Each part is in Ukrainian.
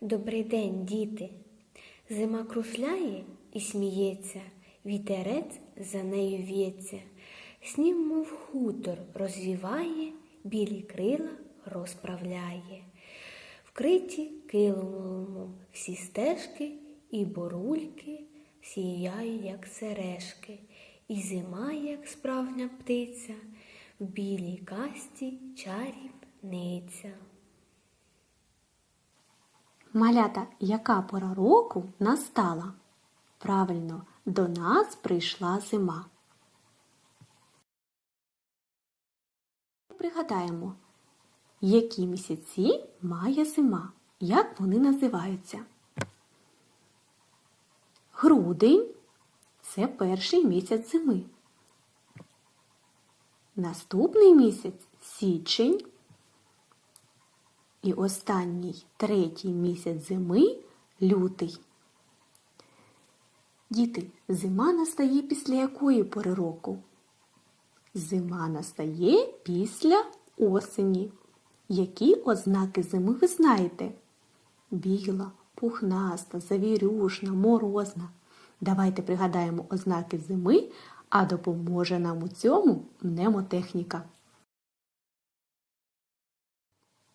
Добрий день, діти. Зима кружляє і сміється, вітерець за нею в'ється, сніг, мов хутор, розвіває, білі крила розправляє. Вкриті килимом всі стежки і борульки сіяють, як сережки, і зима, як справжня птиця, в білій касті чарівниця. Малята, яка пора року настала? Правильно, до нас прийшла зима. Пригадаємо, які місяці має зима, як вони називаються. Грудень це перший місяць зими. Наступний місяць січень. І останній третій місяць зими лютий. Діти, зима настає після якої пори року? Зима настає після осені. Які ознаки зими ви знаєте? Біла, пухнаста, завірюшна, морозна. Давайте пригадаємо ознаки зими, а допоможе нам у цьому мнемотехніка.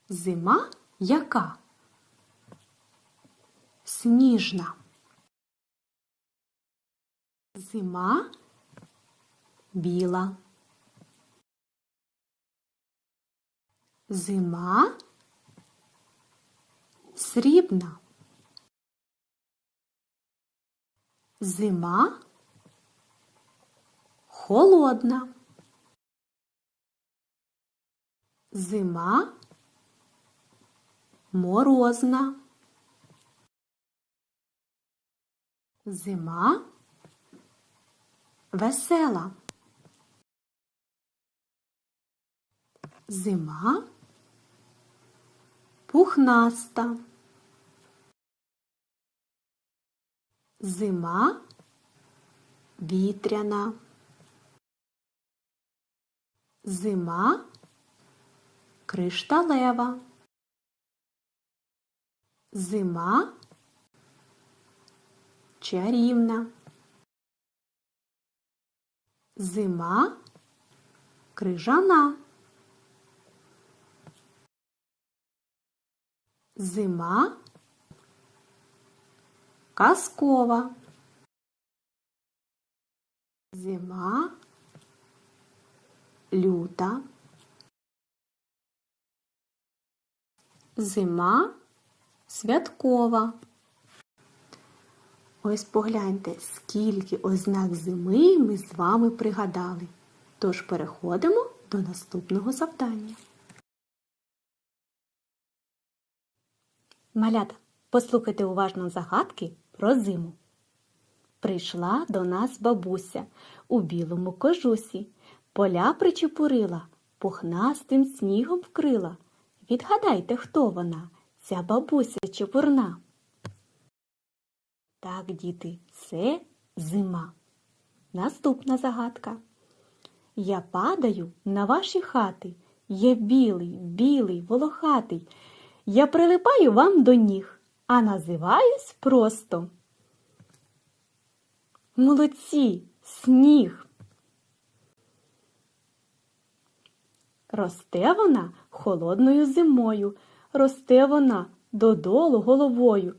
Зима яка? Сніжна. Зима біла. Зима срібна. Зима холодна. Зима морозна. Зима весела. Зима пухнаста. Зима вітряна. Зима кришталева. Зима чарівна. Зима крижана. Зима казкова. Зима люта. Зима святкова. Ось погляньте, скільки ознак зими ми з вами пригадали. Тож переходимо до наступного завдання. Малята, послухайте уважно загадки про зиму. Прийшла до нас бабуся у білому кожусі, поля причепурила, пухнастим снігом вкрила. Відгадайте, хто вона, ця бабуся чепурна. Так, діти, це зима. Наступна загадка. Я падаю на ваші хати. Я білий, білий, волохатий. Я прилипаю вам до ніг, а називаюсь просто. Молодці, сніг. Росте вона холодною зимою, росте вона додолу головою,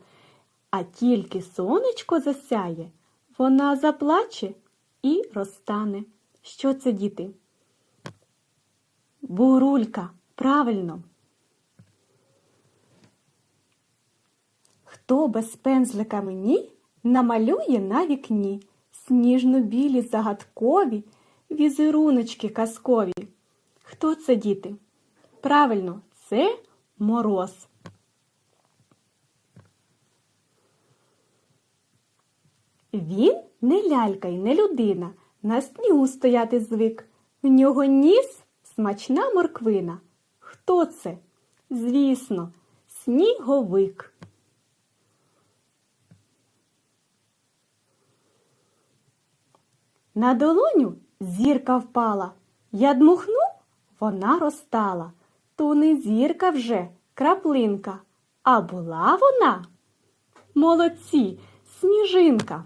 а тільки сонечко засяє, вона заплаче і розтане. Що це, діти? Бурулька, правильно. Хто без пензлика мені намалює на вікні сніжно-білі загадкові візеруночки казкові? Хто це, діти? Правильно, це мороз. Він не лялька й не людина, на снігу стояти звик. В нього ніс смачна морквина. Хто це? Звісно, сніговик. На долоню зірка впала. Я дмухнув, вона розтала. То не зірка вже, краплинка, А була вона? Молодці, сніжинка.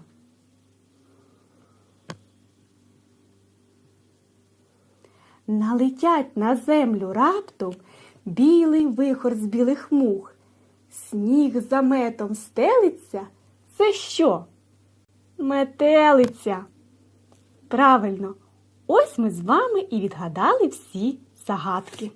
Налетять на землю раптом білий вихор з білих мух. Сніг за метом стелиться. Це що? Метелиця. Правильно, ось ми з вами і відгадали всі загадки.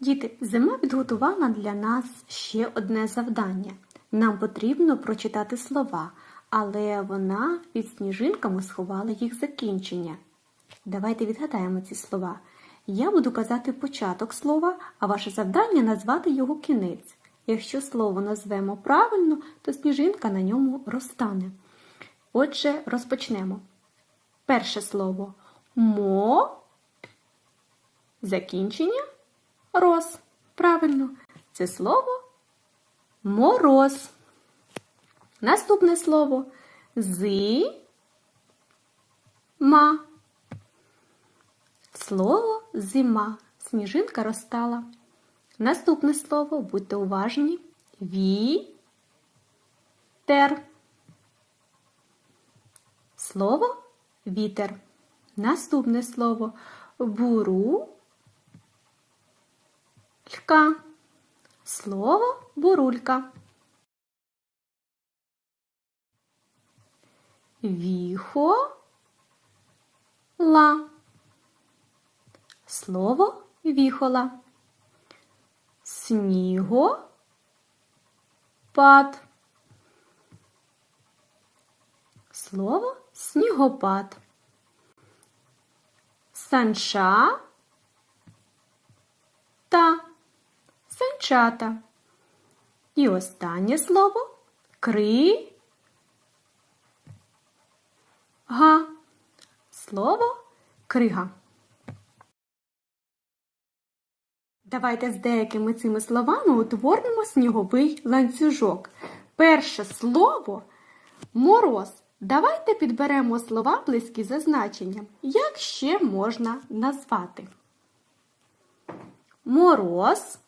Діти, зима підготувала для нас ще одне завдання. Нам потрібно прочитати слова, але вона під сніжинками сховала їх закінчення. Давайте відгадаємо ці слова. Я буду казати початок слова, а ваше завдання назвати його кінець. Якщо слово назвемо правильно, то сніжинка на ньому розтане. Отже, розпочнемо. Перше слово мо. Закінчення роз. Правильно. Це слово мороз. Наступне слово зи. Ма. Слово зима. Сніжинка розтала. Наступне слово, будьте уважні. Ві. Тер. Слово вітер. Наступне слово буру. Лька. Слово бурулька. Віхо. Ла. Слово віхола. Сніго. Пад. Слово снігопад. Санча санчата. І останнє слово кри. Га. Слово крига. Давайте з деякими цими словами утворимо сніговий ланцюжок. Перше слово мороз. Давайте підберемо слова близькі за значенням. Як ще можна назвати? Мороз,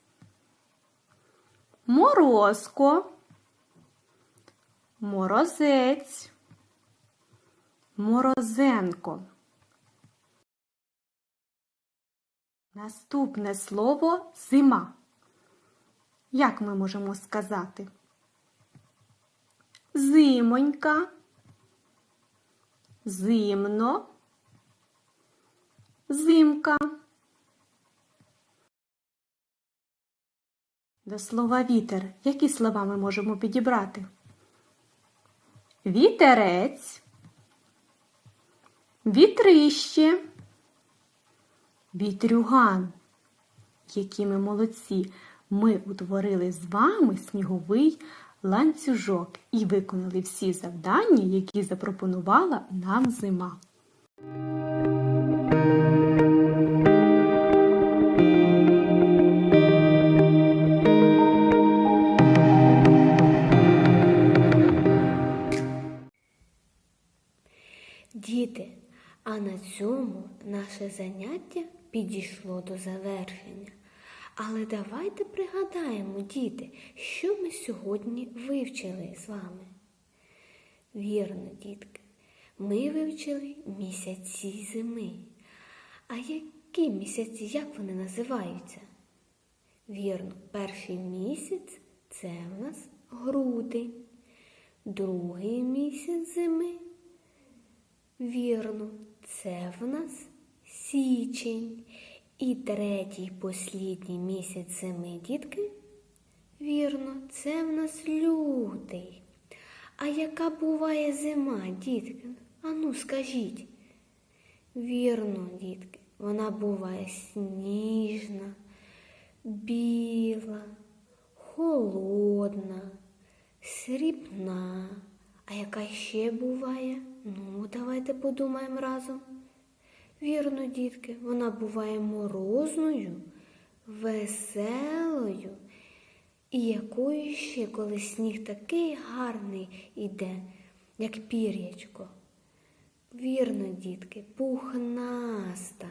морозко, морозець, морозенко. Наступне слово зима. Як ми можемо сказати? Зимонька, зимно, зимка. До слова вітер. Які слова ми можемо підібрати? Вітерець, вітрище, вітрюган. Які ми молодці! Ми утворили з вами сніговий ланцюжок і виконали всі завдання, які запропонувала нам зима. Діти, а на цьому наше заняття підійшло до завершення. Але давайте пригадаємо, діти, що ми сьогодні вивчили з вами. Вірно, дітки, ми вивчили місяці зими. А які місяці, як вони називаються? Вірно, перший місяць це в нас грудень, другий місяць зими. Вірно, це в нас січень. І третій послідній місяць зими, дітки. Вірно, це в нас лютий. А яка буває зима, дітки? Ану, скажіть. Вірно, дітки, вона буває сніжна, біла, холодна, срібна. А яка ще буває? Ну, давайте подумаємо разом. Вірно, дітки, вона буває морозною, веселою і якою ще, коли сніг такий гарний іде, як пір'ячко. Вірно, дітки, пухнаста.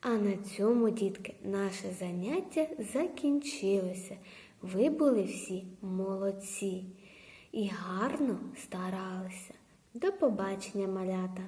А на цьому, дітки, наше заняття закінчилося. Ви були всі молодці і гарно старалися. До побачення, малята!